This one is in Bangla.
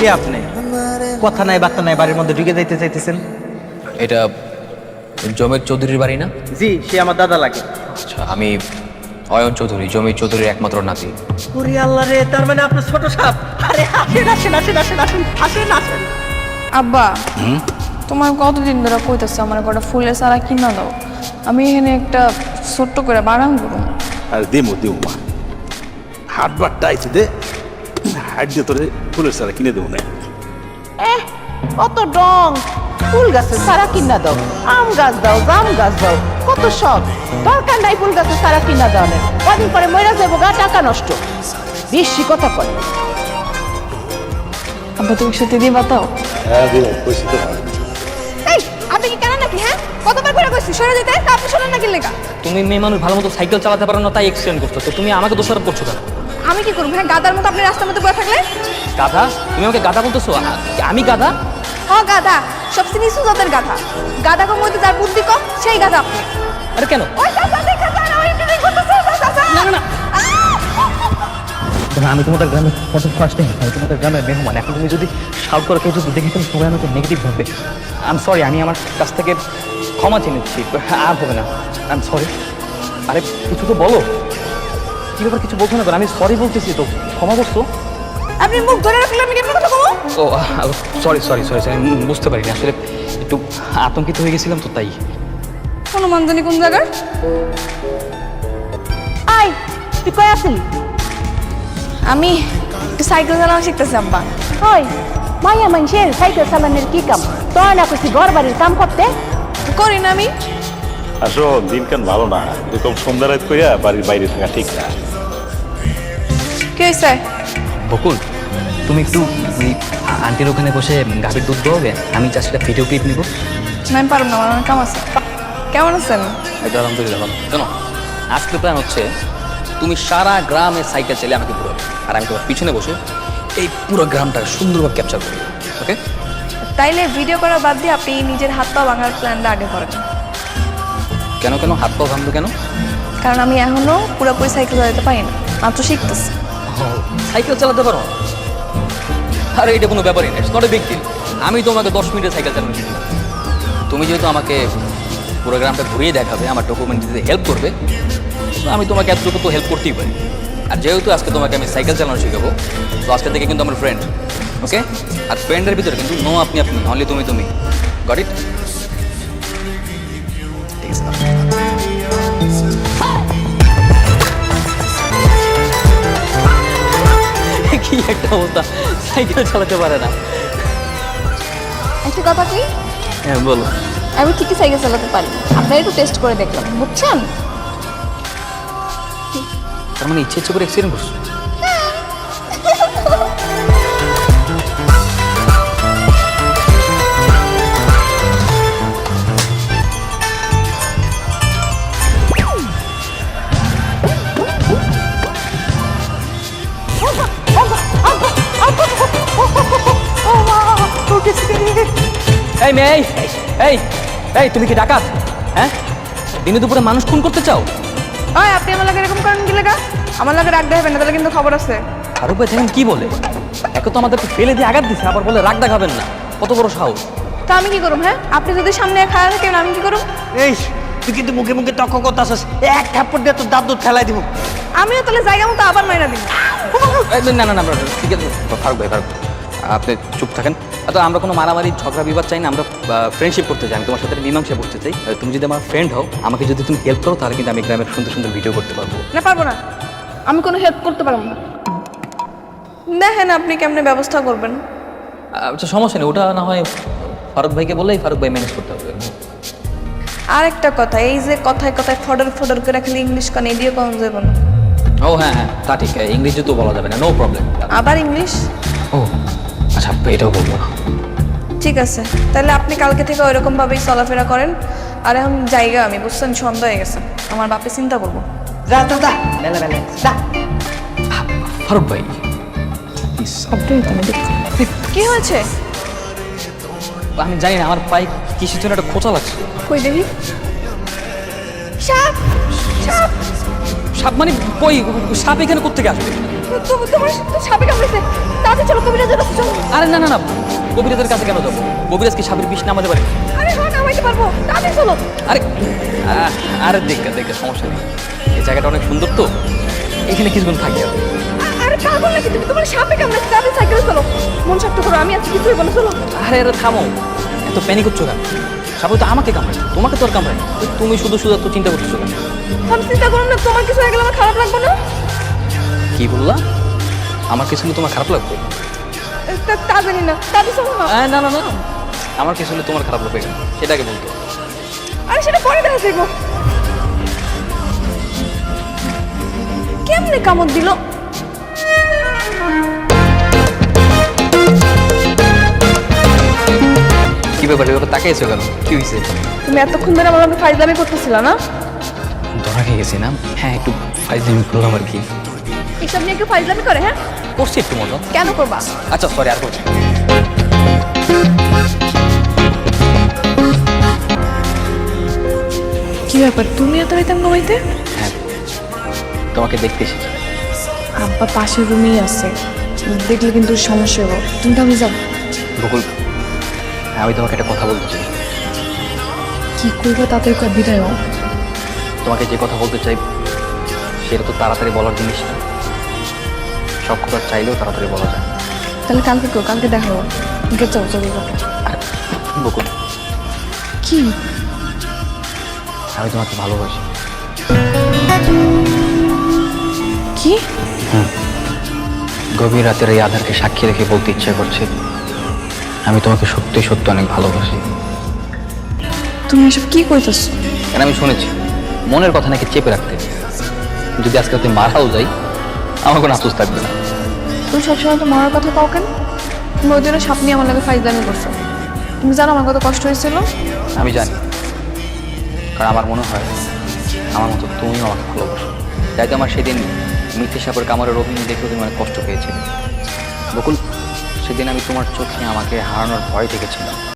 কে আপনি? কথা নাই বার্তা নাই বাড়ির মধ্যে ঢুকে যাইতে চাইতেছেন? এটা জমের চৌধুরীর বাড়ি না? জি সে আমার দাদা লাগে। আচ্ছা আমি অয়ন চৌধুরী জমির চৌধুরীর একমাত্র নাতি। ওরে আল্লাহ রে তার মানে আপনার ছোট সাপ? আরে আসেন আসেন আসেন আসেন আসেন আসেন আসেন। আব্বা তোমার কতদিন ধরে কইতেছে আমার কটা ফুলের সারা কিনা দাও? আমি এখানে একটা ছোট্ট করে বাগান করুন আর দিমু দিমু মা। হাট বাটটা আইছে দে। হাট দিয়ে তোরে ফুলের সারা কিনে দেবো না। এহ কত ডং। ফুল গাছের সারা কিনা দাও। আম গাছ দাও জাম গাছ দাও। কত শখ। দরকার নাই ফুল গাছের সারা কিনা দাও না কদিন পরে মরে যাব গা টাকা নষ্ট। বেশি কথা কয়। আব্বা তুমি সত্যি দিবা তাও হ্যাঁ দিমু পয়সা তো। এই আপনি কি কেন নাকি হ্যাঁ? কতবার করে কইছি সরে যেতে আপনি শোনেন নাকি লেগা। তুমি মেয়ে মানুষ ভালো মতো সাইকেল চালাতে পারো না তাই এক্সিডেন্ট করছ। তো তুমি আমাকে দোষারোপ করছ কেন? আমি কি করব? হ্যাঁ গাদার মতো আপনি রাস্তার মধ্যে বসে থাকলে? গাধা? তুমি আমাকে গাধা বলতেছো? আমি গাধা? ও গাধা। সবচেয়ে নিচু জাতের গাধা। গাধা কম মধ্যে যার বুদ্ধি কম সেই গাধা আপনি। আরে কেন? ওই চাচা দেখা যায় ওই করতেছে চাচা না না আমি তোমাদের গ্রামে কত ফার্স্ট টাইম আমি তোমাদের গ্রামের মেহমান। এখন তুমি যদি শাউট করে কেউ যদি দেখে তুমি সবাই আমাকে নেগেটিভ ভাববে। আই এম সরি আমি আমার কাছ থেকে ক্ষমা চেয়ে নিচ্ছি। আর হবে না। আই এম সরি আরে কিছু তো বলো। কি ব্যাপার কিছু বলছো না কেন? আমি সরি বলতেছি তো। ক্ষমা করছ? আপনি মুখ ধরে রাখলে আমি কেমন কথা বলব? ও সরি সরি সরি সরি বুঝতে পারিনি। আসলে একটু আতঙ্কিত হয়ে গেছিলাম তো তাই। কোন মানজানি কোন জায়গার? আই তুই কয় আসিলি আমি একটু সাইকেল চালানো শিখতেছি আব্বা। ওই মাইয়া মানুষের সাইকেল চালানোর কি কাম? তোর না কইছি ঘর বাড়ির কাম করতে? করি না আমি। আসো দিনকান ভালো না। এরকম সন্ধ্যা রাত কইরা বাড়ির বাইরে থাকা ঠিক না। কি হয়েছে? বকুল তুমি একটু ওই আন্টির ওখানে বসে গাভীর দুধ দেওয়াবে আমি চাষিটা ভিডিও ক্লিপ নিব। না আমি পারব না আমার অনেক কাম আছে। কেমন আছেন? এটা আলহামদুলিল্লাহ ভালো। কেন আজকে প্ল্যান হচ্ছে তুমি সারা গ্রামে সাইকেল চালিয়ে আমাকে ঘুরাবে আর আমি তোমার পিছনে বসে এই পুরো গ্রামটা সুন্দরভাবে ক্যাপচার করব ওকে তাইলে ভিডিও করা বাদ দিয়ে আপনি নিজের হাত পা ভাঙার প্ল্যানটা আগে করেন। কেন কেন? হাত পা ভাঙবে কেন? কারণ আমি এখনও পুরোপুরি সাইকেল চালাতে পারি না মাত্র শিখতেছি। সাইকেল চালাতে পারো? আরে, এটা কোনো ব্যাপারই না। নট ডিল আমি তোমাকে দশ মিনিটে সাইকেল চালানো শিখি তুমি যেহেতু আমাকে পুরো গ্রামটা ঘুরিয়ে দেখাবে, আমার ডকুমেন্ট দিতে হেল্প করবে আমি তোমাকে এতটুকু তো হেল্প করতেই পারি। আর যেহেতু আজকে তোমাকে আমি সাইকেল চালানো শিখাবো, তো আজকে থেকে কিন্তু আমার ফ্রেন্ড ওকে আর ফ্রেন্ডের ভিতরে কিন্তু নো আপনি আপনি অনলি তুমি তুমি। গট ইট ঠিক আছে একটা অবস্থা। সাইকেল চালাতে পারে না। একটা কথা কি? হ্যাঁ বলো। আমি ঠিকই সাইকেল চালাতে পারি। আপনারা একটু টেস্ট করে দেখলাম। বুঝছেন? তার মানে ইচ্ছে ইচ্ছে করে অ্যাক্সিডেন্ট করছ? এই মেয়ে এই এই এই তুমি কি ডাকাত? হ্যাঁ? দিনে দুপুরে মানুষ খুন করতে চাও? ওই আপনি আমার লাগে এরকম করেন কি লেগা? আমার লাগে রাগ দেখাবেন না তাহলে কিন্তু খবর আছে। আর উপরে দেখেন কি বলে? একে তো আমাদেরকে ফেলে দিয়ে আঘাত দিছে আবার বলে রাগ দেখাবেন না। কত বড় সাহস। তা আমি কি করুম হ্যাঁ? আপনি যদি সামনে খায়া থাকেন আমি কি করুম? এই তুই কিন্তু মুখে মুখে তক্ক কথা আসছিস এক থাপ্পড় দিয়ে তোর দাঁত দুধ ফেলাই দিব। আমিও তাহলে জায়গা মতো আবার মাইনা দিব। না না না, ঠিক আছে। ফারুক ভাই ফারুক। আপনি চুপ থাকেন। তো আমরা কোনো মারামারি ঝগড়া বিবাদ চাই না আমরা ফ্রেন্ডশিপ করতে চাই। আমি তোমার সাথে মীমাংসা করতে চাই। তুমি যদি আমার ফ্রেন্ড হও আমাকে যদি তুমি হেল্প করো তাহলে কিন্তু আমি গ্রামের সুন্দর সুন্দর ভিডিও করতে পারব। না পারব না। আমি কোনো হেল্প করতে পারব না। দেখেন আপনি কেমনে ব্যবস্থা করবেন। আচ্ছা সমস্যা নেই। ওটা না হয় ফারুক ভাইকে বললেই ফারুক ভাই ম্যানেজ করতে হবে। আর একটা কথা এই যে কথায় কথায় ফডর ফডর করে খালি ইংলিশ কান এদিও কম যাবে না। ও হ্যাঁ হ্যাঁ তা ঠিক। ইংরেজি তো বলা যাবে না নো প্রবলেম আবার ইংলিশ ও। আচ্ছা এটাও বলব না। ঠিক আছে তাহলে আপনি কালকে থেকে ওইরকম ভাবেই চলাফেরা করেন। আর এখন জায়গা আমি বুঝছেন? সন্ধ্যা হয়ে গেছে। আমার বাপে চিন্তা করব। যা যা যা। বেলা বেলা। যা। ফারুক ভাই কি হয়েছে? আমি জানি না আমার পায়ে কিসের জন্য একটা খোঁচা লাগছে। কই দেখি? সাপ! সাপ! সাপ মানে কই? সাপ এখানে কোথেকে আসবে? তোমার সাপে কামড়েছে। তাতে চলো কবিরাজের কাছে চলো। আরে না না না কবিরাজের কাছে কেন যাব? কবিরাজ কি সাপের বিষ নামাতে পারে? আরে হ্যাঁ নামাইতে পারব। তাতে চলো। আরে আহ, আরে দেখে দেখে সমস্যা নেই। এই জায়গাটা অনেক সুন্দর তো। এখানে কিছুক্ষণ থাকি আমি। আরে পাগল নাকি তুমি তোমার সাপে কামড়েছে তাতে সাইকেলে চলো। মন শক্ত করো আমি আছি কিছুই বলো চলো। আরে আরে থামো। এত প্যানিক হচ্ছ কেন? সাপে তো আমাকে কামড়ায় তোমাকে তো আর কামড়ায়। তো তুমি শুধু শুধু এত চিন্তা করতেছো কেন? আমি চিন্তা করো না তোমার কিছু হয়ে গেলে আমার খারাপ লাগবে না। কি বললা? আমার কিছু হলে তোমার খারাপ লাগবে? তা- তা জানি না তাতে চলো না। আহ, না না না। আমার কিছু হলে তোমার খারাপ লাগবে কেন? সেটাকে বলতো। আরে সেটা পরে দেখা যাইব কেমনে কামড় দিল? কি ব্যাপার এই ব্যাপার তাকাইছো কেন? কি হয়েছে তুমি এতক্ষণ ধরে আমার লগে ফাইজলামি করতেছিল না? ধরা খেয়ে গেছি না? হ্যাঁ একটু ফাইজলামি করলাম আর কি। এসব নিয়ে কেউ ফাইজলামি করে হ্যাঁ? করছি একটু মজা। কেন করবা? আচ্ছা সরি আর করছি কি ব্যাপার? তুমি এত রাইতাম ঘুমাইতে? হ্যাঁ তোমাকে দেখতে এসেছি। আব্বা পাশের রুমেই আছে। দেখলে কিন্তু সমস্যা হবে তুমি তাহলে যাও। বকুল আমি তোমাকে একটা কথা বলতে চাই। কি করব তাতে বিদায় তোমাকে যে কথা বলতে চাই সেটা তো তাড়াতাড়ি বলার জিনিস না। সব কথা চাইলেও তাড়াতাড়ি বলা যায় তাহলে কালকে কেউ কালকে দেখা হব। গে যাও চলে যাও বকুল। কি? আমি তোমাকে ভালোবাসি। কি? গভীর রাতের এই আধারকে সাক্ষী রেখে বলতে ইচ্ছা করছে। আমি তোমাকে সত্যি সত্যি অনেক ভালোবাসি। তুমি এসব কি কইতেছো? কেন আমি শুনেছি মনের কথা নাকি চেপে রাখতে। যদি আজকে রাতে মারাও যাই আমার কোনো আফসোস থাকবে না। তুমি সবসময় তো মরার কথা কাও কেন? তুমি ওই জন্য সাপ নিয়ে আমার লাগে ফাইজলামি করছ। তুমি জানো আমার কত কষ্ট হয়েছিল? আমি জানি। কারণ আমার মনে হয় আমার মতো তুমিও আমাকে ভালোবাসো। তাই তো আমার সেদিন মিথ্যে সাপের কামড়ের অভিনয় দেখে তুমি অনেক কষ্ট পেয়েছিলে। বকুল সেদিন আমি তোমার চোখে আমাকে হারানোর ভয় দেখেছিলাম।